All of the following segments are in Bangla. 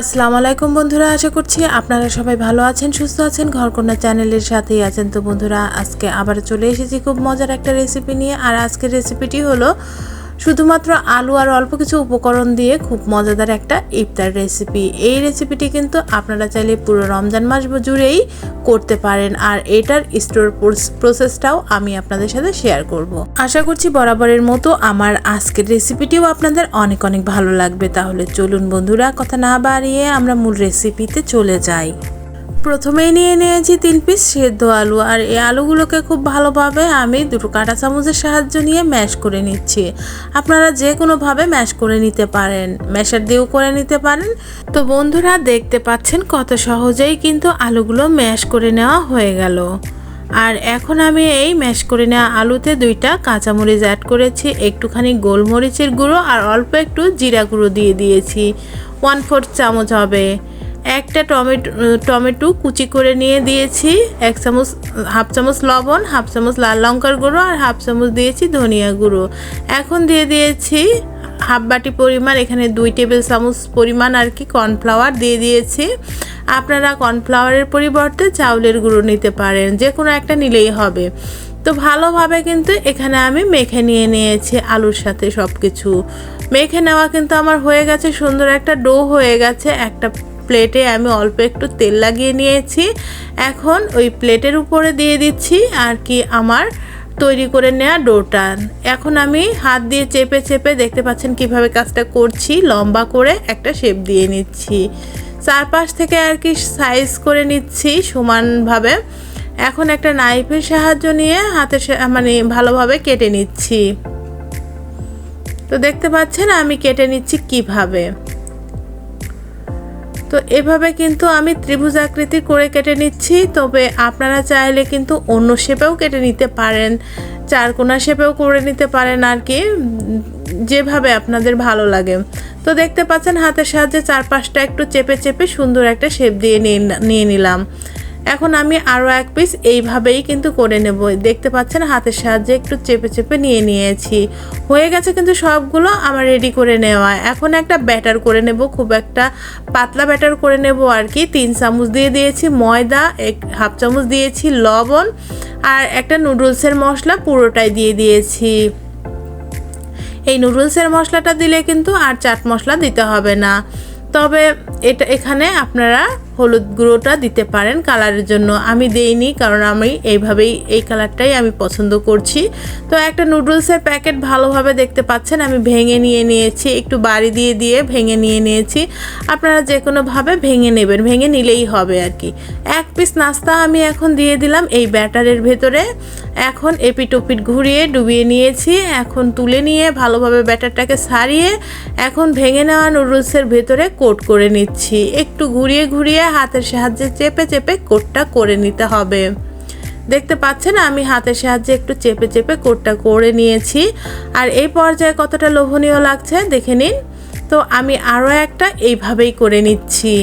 আসসালামু আলাইকুম বন্ধুরা, আশা করছি আপনারা সবাই ভালো আছেন, সুস্থ আছেন। ঘরকন্যা চ্যানেলের সাথেই আছেন তো বন্ধুরা, আজকে আবার চলে এসেছি খুব মজার একটা রেসিপি নিয়ে। আর আজকের রেসিপিটি হলো শুধুমাত্র আলু আর অল্প কিছু উপকরণ দিয়ে খুব মজাদার একটা ইফতার রেসিপি এই রেসিপিটি কিন্তু আপনারা চাইলে পুরো রমজান মাস জুড়েই করতে পারেন। আর এটার স্টোর প্রসেসটাও আমি আপনাদের সাথে শেয়ার করব। আশা করছি বরাবরের মতো আমার আজকের রেসিপিটিও আপনাদের অনেক অনেক ভালো লাগবে। তাহলে চলুন বন্ধুরা, কথা না বাড়িয়ে আমরা মূল রেসিপিতে চলে যাই। প্রথমেই নিয়ে নিয়েছি তিন পিস সেদ্ধ আলু আর এই আলুগুলোকে খুব ভালোভাবে আমি দুটো কাঁটা চামচের সাহায্য নিয়ে ম্যাশ করে নিচ্ছি। আপনারা যে কোনোভাবে ম্যাশ করে নিতে পারেন, ম্যাশার দিয়েও করে নিতে পারেন। তো বন্ধুরা, দেখতে পাচ্ছেন কত সহজেই কিন্তু আলুগুলো ম্যাশ করে নেওয়া হয়ে গেল। আর এখন আমি এই ম্যাশ করে নেওয়া আলুতে দুইটা কাঁচামরিচ অ্যাড করেছি, একটুখানি গোলমরিচের গুঁড়ো আর অল্প একটু জিরা গুঁড়ো দিয়ে দিয়েছি। ওয়ান ফোর্থ চামচ হবে। একটা টমেটো টমেটো কুচি করে নিয়ে দিয়েছি, এক চামচ, হাফ চামচ লবণ, হাফ চামচ লাল লঙ্কার গুঁড়ো আর হাফ চামচ দিয়েছি ধনিয়া গুঁড়ো। এখন দিয়ে দিয়েছি হাফ বাটি পরিমাণ, এখানে দুই টেবিল চামচ পরিমাণ আর কি কর্নফ্লাওয়ার দিয়ে দিয়েছি। আপনারা কর্নফ্লাওয়ারের পরিবর্তে চাউলের গুঁড়ো নিতে পারেন যে কোনো একটা নিলেই হবে। তো ভালোভাবে কিন্তু এখানে আমি মেখে নিয়ে নিয়েছি আলুর সাথে সব কিছু মেখে নেওয়া কিন্তু আমার হয়ে গেছে, সুন্দর একটা ডো হয়ে গেছে, একটা প্লেটে আমি অল্প একটু তেল লাগিয়ে নিয়েছি। এখন ওই প্লেটের উপরে দিয়ে দিচ্ছি আর কি আমার তৈরি করে নেওয়া ডোটা। এখন আমি হাত দিয়ে চেপে চেপে দেখতে পাচ্ছেন কীভাবে কাজটা করছি। লম্বা করে একটা শেপ দিয়ে নিচ্ছি। চারপাশ থেকে আর কি সাইজ করে নিচ্ছি সমানভাবে। এখন একটা নাইফের সাহায্য নিয়ে হাতের মানে ভালোভাবে কেটে নিচ্ছি। তো দেখতে পাচ্ছেন আমি কেটে নিচ্ছি কীভাবে। তো এভাবে কিন্তু আমি ত্রিভুজ আকৃতি করে কেটে নিচ্ছি, তবে আপনারা চাইলে কিন্তু অন্য শেপেও কেটে নিতে পারেন, চারকোনা শেপেও করে নিতে পারেন আর কি, যেভাবে আপনাদের ভালো লাগে। তো দেখতে পাচ্ছেন হাতের সাহায্যে চারপাশটা একটু চেপে চেপে সুন্দর একটা শেপ দিয়ে নিয়ে নিলাম। এখন আমি আরও এক পিস এইভাবেই কিন্তু করে নেব। দেখতে পাচ্ছেন হাতের সাহায্যে একটু চেপে চেপে নিয়ে নিয়েছি। হয়ে গেছে কিন্তু সবগুলো আমার রেডি করে নেওয়া। এখন একটা ব্যাটার করে নেব, খুব একটা পাতলা ব্যাটার করে নেব আর কি। তিন চামচ দিয়ে দিয়েছি ময়দা, এক হাফ চামচ দিয়েছি লবণ আর একটা নুডলসের মশলা পুরোটাই দিয়ে দিয়েছি। এই নুডলসের মশলাটা দিলে কিন্তু আর চাট মশলা দিতে হবে না। তবে এটা এখানে আপনারা হলুদ গুঁড়োটা দিতে পারেন কালারের জন্য। আমি দেইনি কারণ আমি এইভাবেই এই কালারটাই আমি পছন্দ করছি। তো একটা নুডলসের প্যাকেট ভালোভাবে দেখতে পাচ্ছেন, আমি ভেঙে নিয়ে নিয়েছি। একটু বাড়ি দিয়ে দিয়ে ভেঙে নিয়ে নিয়েছি। আপনারা যে কোনোভাবে ভেঙে নেবেন, ভেঙে নিলেই হবে আর কি। এক পিস নাস্তা আমি এখন দিয়ে দিলাম এই ব্যাটারের ভেতরে। এখন এপিট ওপিট ঘুরিয়ে ডুবিয়ে নিয়েছি, এখন তুলে নিয়ে ভালোভাবে ব্যাটারটাকে সারিয়ে এখন ভেঙে নেওয়া নুডলসের ভেতরে কোট করে নিচ্ছি। একটু ঘুরিয়ে ঘুরিয়ে হাতের সাহায্যে চেপে চেপে কোটটা করে নিতে হবে। দেখতে পাচ্ছেন আমি হাতের সাহায্যে একটু চেপে চেপে কোটটা করে নিয়েছি। আর এই পর্যায়ে কতটা লোভনীয় লাগছে দেখে নিন। তো আমি আরও একটা এইভাবেই করে নিচ্ছি।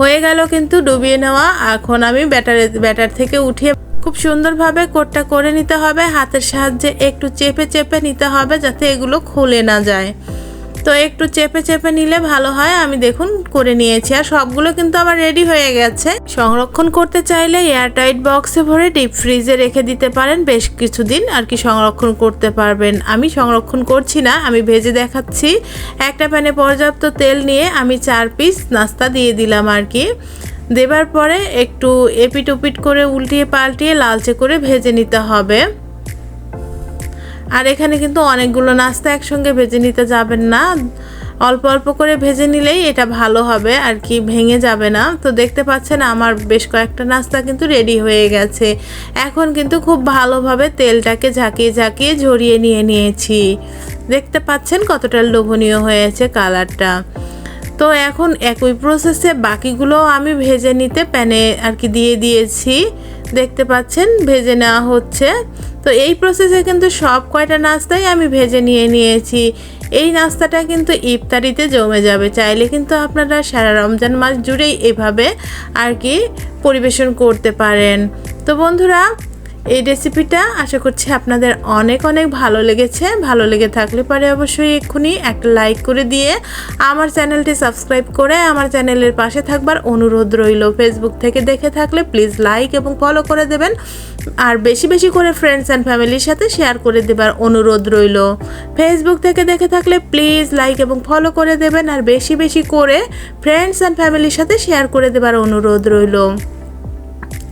হয়ে গেল কিন্তু ডুবিয়ে নেওয়া। এখন আমি ব্যাটারে, ব্যাটার থেকে উঠিয়ে খুব সুন্দরভাবে কোটটা করে নিতে হবে। হাতের সাহায্যে একটু চেপে চেপে নিতে হবে যাতে এগুলো খুলে না যায়। তো একটু চেপে চেপে নিলে ভালো হয়। আমি দেখুন, করে নিয়েছি। আর সবগুলো কিন্তু আমার রেডি হয়ে গেছে। সংরক্ষণ করতে চাইলে এয়ারটাইট বক্সে ভরে ডিপ ফ্রিজে রেখে দিতে পারেন বেশ কিছুদিন। আর কি সংরক্ষণ করতে পারবেন? আমি সংরক্ষণ করছি না, আমি ভেজে দেখাচ্ছি। একটা প্যানে পর্যাপ্ত তেল নিয়ে আমি চার পিস নাস্তা দিয়ে দিলাম আর কি। দেবার পরে একটু এপিট ওপিট করে উল্টিয়ে পাল্টিয়ে লালচে করে ভেজে নিতে হবে। আর এখানে কিন্তু অনেকগুলো নাস্তা একসঙ্গে ভেজে নিতে যাবেন না। অল্প অল্প করে ভেজে নিলেই এটা ভালো হবে, আর কি ভেঙে যাবে না। তো দেখতে পাচ্ছেন আমার বেশ কয়েকটা নাস্তা কিন্তু রেডি হয়ে গেছে। এখন কিন্তু খুব ভালোভাবে তেলটাকে ঝাঁকিয়ে ঝাঁকিয়ে ঝরিয়ে নিয়ে নিয়েছি। দেখতে পাচ্ছেন কতটা লোভনীয় হয়েছে কালারটা। তো এখন একই প্রসেসে বাকিগুলো আমি ভেজে নিতে প্যানে আর কি দিয়ে দিয়েছি। দেখতে পাচ্ছেন, ভেজে নেওয়া হচ্ছে। তো এই প্রসেসে কিন্তু সব কয়টা নাস্তাই আমি ভেজে নিয়ে নিয়েছি। এই নাস্তাটা কিন্তু ইফতারিতে জমে যাবে। চাইলে কিন্তু আপনারা সারা রমজান মাস জুড়েই এভাবে আর কি পরিবেশন করতে পারেন। তো বন্ধুরা এই রেসিপিটা আশা করছি আপনাদের অনেক অনেক ভালো লেগেছে। ভালো লেগে থাকলে পরে অবশ্যই এক্ষুনি একটা লাইক করে দিয়ে আমার চ্যানেলটি সাবস্ক্রাইব করে আমার চ্যানেলের পাশে থাকবার অনুরোধ রইল। ফেসবুক থেকে দেখে থাকলে প্লিজ লাইক এবং ফলো করে দেবেন। আর বেশি বেশি করে ফ্রেন্ডস অ্যান্ড ফ্যামিলির সাথে শেয়ার করে দেবার অনুরোধ রইল। ফেসবুক থেকে দেখে থাকলে প্লিজ লাইক এবং ফলো করে দেবেন। আর বেশি বেশি করে ফ্রেন্ডস অ্যান্ড ফ্যামিলির সাথে শেয়ার করে দেবার অনুরোধ রইল।